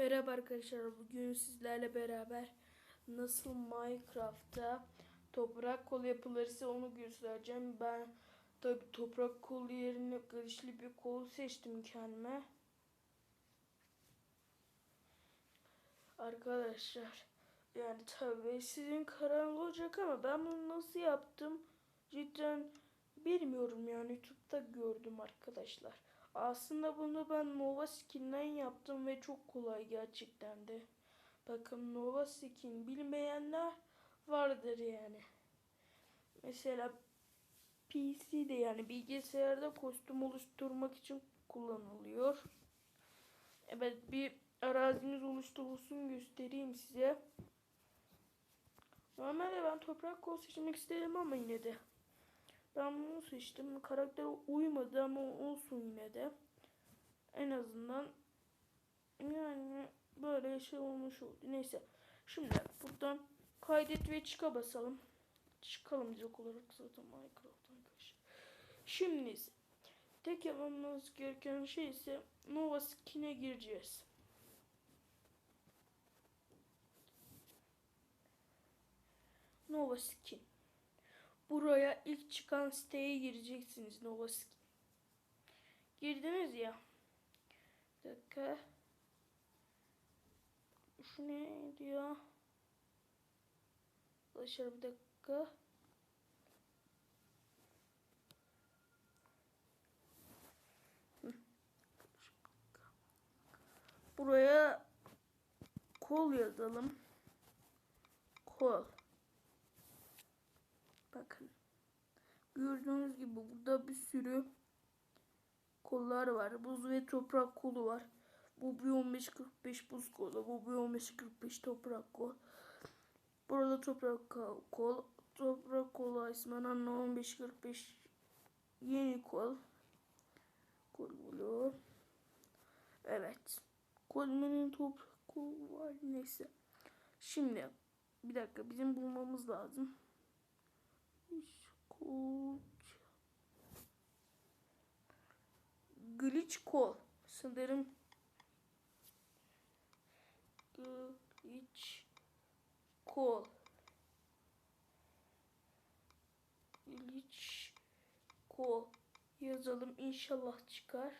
Merhaba arkadaşlar. Bugün sizlerle beraber nasıl Minecraft'ta toprak kol yapılırsa onu göstereceğim. Ben tabi toprak kol yerine kılıçlı bir kol seçtim kendime. Arkadaşlar yani tabi sizin karanlık olacak ama ben bunu nasıl yaptım cidden bilmiyorum yani YouTube'da gördüm arkadaşlar. Aslında bunu ben Nova Skin'den yaptım ve çok kolay gerçekten de. Bakın Nova Skin bilmeyenler vardır yani. Mesela PC'de yani bilgisayarda kostüm oluşturmak için kullanılıyor. Evet bir arazimiz oluşturulsun göstereyim size. Normalde ben toprak kol seçmek istedim ama yine de. Ben bunu seçtim. Karaktere uymadı ama olsun yine de. En azından yani böyle şey olmuş oldu. Neyse. Şimdi buradan kaydet ve çıka basalım. Çıkalım direkt olarak zaten Minecraft'tan arkadaşlar. Şimdi ise tek yapmamız gereken şey ise Nova Skin'e gireceğiz. Nova Skin. Buraya ilk çıkan siteye gireceksiniz Nova Skin. Girdiniz ya. Bir dakika. Şu ne diyor? Arkadaşlar bir dakika. Buraya kol yazalım. Kol. Bakın. Gördüğünüz gibi burada bir sürü kollar var. Buz ve toprak kolu var. Bu bir 15-45 buz kolu. Bu bir 15-45 toprak kol. Burada toprak kol. Toprak kolu ismen 15-45 yeni kol. Kol bulu. Evet. Kolmenin toprak kolu var. Neyse. Şimdi bir dakika bizim bulmamız lazım. Kol. Sanırım. Glitch kol. Yazalım inşallah çıkar.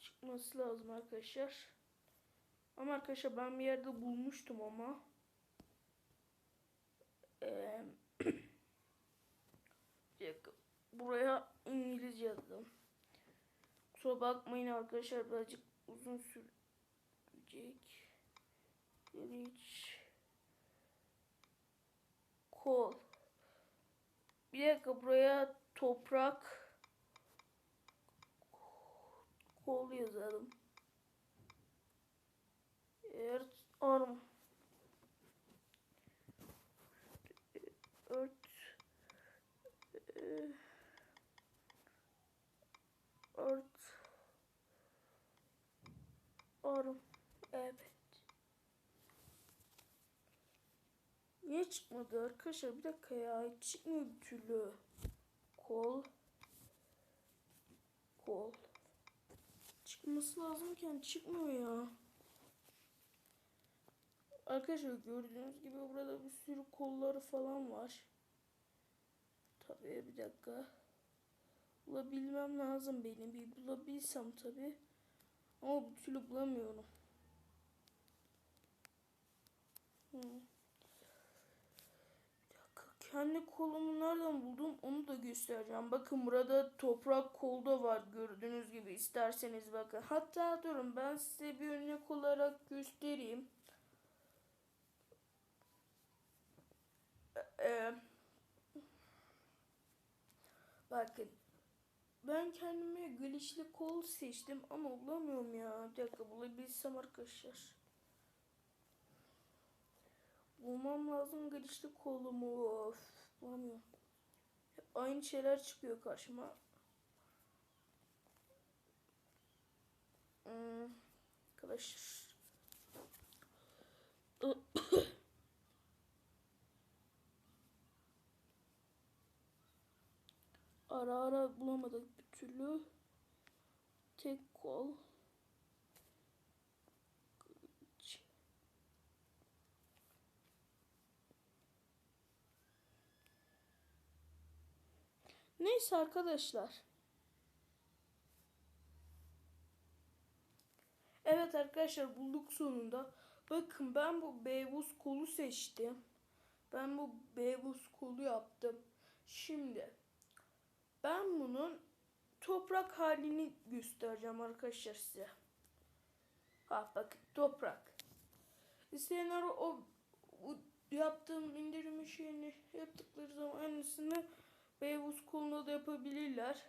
Çıkması lazım arkadaşlar. Ama arkadaşlar ben bir yerde bulmuştum ama. Ee, buraya İngilizce yazdım. Kusura bakmayın arkadaşlar birazcık uzun sürecek. Hiç kol. Bir dakika buraya toprak kol yazalım. Earth arm. Earth Earth Arm. Evet. Niye çıkmadı arkadaşlar? Bir dakika ya. Hiç çıkmıyor türlü. Kol. Kol. Çıkması lazımken çıkmıyor ya. Arkadaşlar gördüğünüz gibi burada bir sürü kolları falan var. Tabii bir dakika. Bulabilmem lazım benim. Bir bulabilsem tabii. Ama bir türlü bulamıyorum. Hmm. Bir dakika. Kendi kolumu nereden buldum onu da göstereceğim. Bakın burada toprak kolda var gördüğünüz gibi isterseniz bakın. Hatta durun ben size bir örnek olarak göstereyim. Ee, bakın. Ben kendime glitchli kol seçtim ama bulamıyorum ya. Bir dakika bulabilsem arkadaşlar. Bulmam lazım glitchli kolumu. Of, bulamıyorum. Hep aynı şeyler çıkıyor karşıma. Hmm, arkadaşlar. Ara ara bulamadık bir türlü. Tek kol. Neyse arkadaşlar. Evet arkadaşlar bulduk sonunda. Bakın ben bu beyvuz kolu seçtim. Ben bu beyvuz kolu yaptım. Şimdi ben bunun toprak halini göstereceğim arkadaşlar size. Ha bakın toprak. İsteyenler o, o yaptığım indirme şeyini yaptıkları zaman aynısını beyvuz koluna da yapabilirler.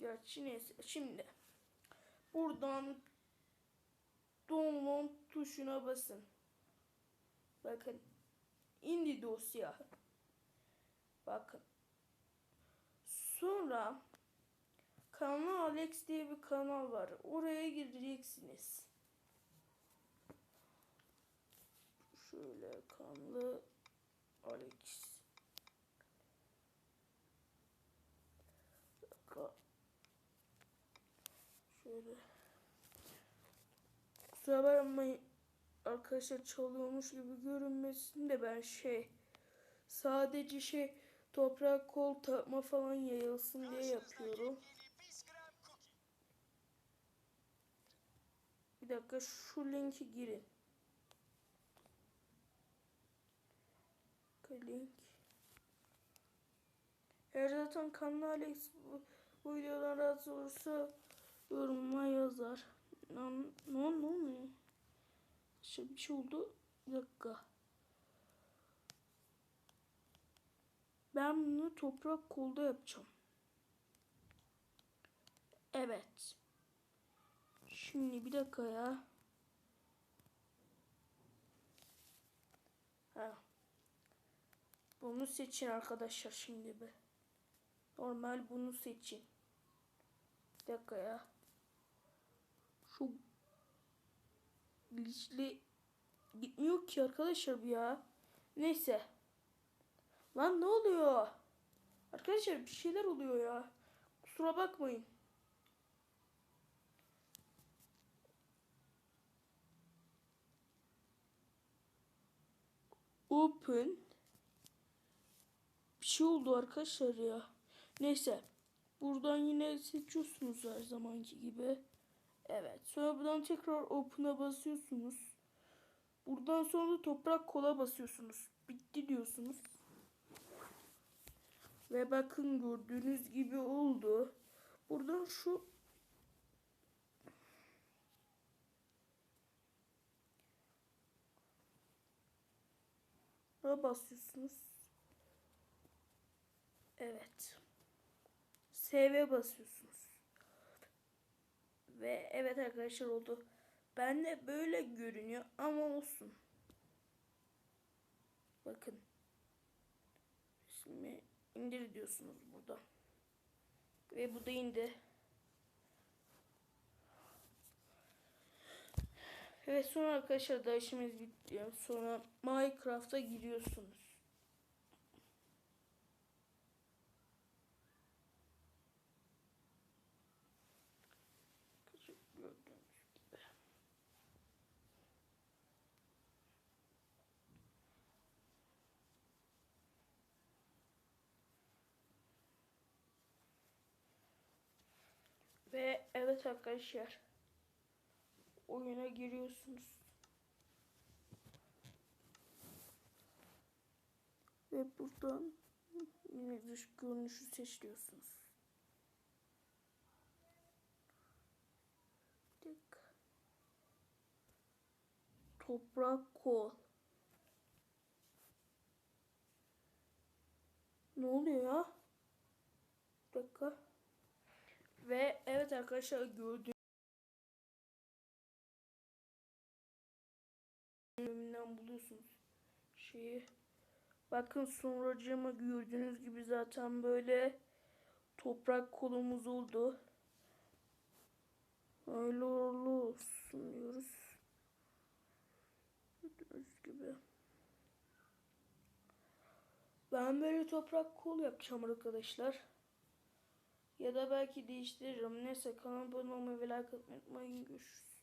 Gerçi neyse şimdi buradan download tuşuna basın. Bakın indi dosya. Bakın. Sonra kanal Alex diye bir kanal var. Oraya gireceksiniz. Şöyle kanlı Alex. Şöyle. Kusura bakmayın arkadaşlar çalıyormuş gibi görünmesin de ben şey sadece şey toprak kol takma falan yayılsın diye yapıyorum. Bir dakika şu linki girin. Link. Eğer zaten kanal Alex bu, bu videodan rahatsız olursa yoruma yazar. Ne oldu ne oluyor? Şey, bir şey oldu. Bir dakika. Ben bunu toprak kolda yapacağım. Evet. Şimdi bir dakika ya. Ha. Bunu seçin arkadaşlar şimdi bir. Normal bunu seçin. Bir dakika ya. Şu glitchli gitmiyor ki arkadaşlar bu ya. Neyse. Lan ne oluyor? Arkadaşlar bir şeyler oluyor ya. Kusura bakmayın. Open. Bir şey oldu arkadaşlar ya. Neyse. Buradan yine seçiyorsunuz her zamanki gibi. Evet. Sonra buradan tekrar open'a basıyorsunuz. Buradan sonra toprak kola basıyorsunuz. Bitti diyorsunuz. Ve bakın gördüğünüz gibi oldu. Buradan şu Buna basıyorsunuz. Evet. SV basıyorsunuz. Ve evet arkadaşlar oldu. Ben de böyle görünüyor ama olsun. Bakın. Şimdi indir diyorsunuz burada. Ve bu da indi. Ve sonra arkadaşlar da işimiz bitti. Sonra Minecraft'a giriyorsunuz. Gördüğünüz gibi. Ve evet arkadaşlar oyuna giriyorsunuz. Ve buradan yine dış görünüşü seçiyorsunuz. Tık. Toprak kol. Ne oluyor ya? Bir dakika. Ve evet arkadaşlar gördüğünüz bölümünden buluyorsunuz şeyi. Bakın sonracığıma gördüğünüz gibi zaten böyle toprak kolumuz oldu. Öyle olsun diyoruz. Gördüğünüz gibi. Ben böyle toprak kol yapacağım arkadaşlar. Ya da belki değiştiririm. Neyse kanalıma abone olmayı ve like atmayı unutmayın. Görüşürüz.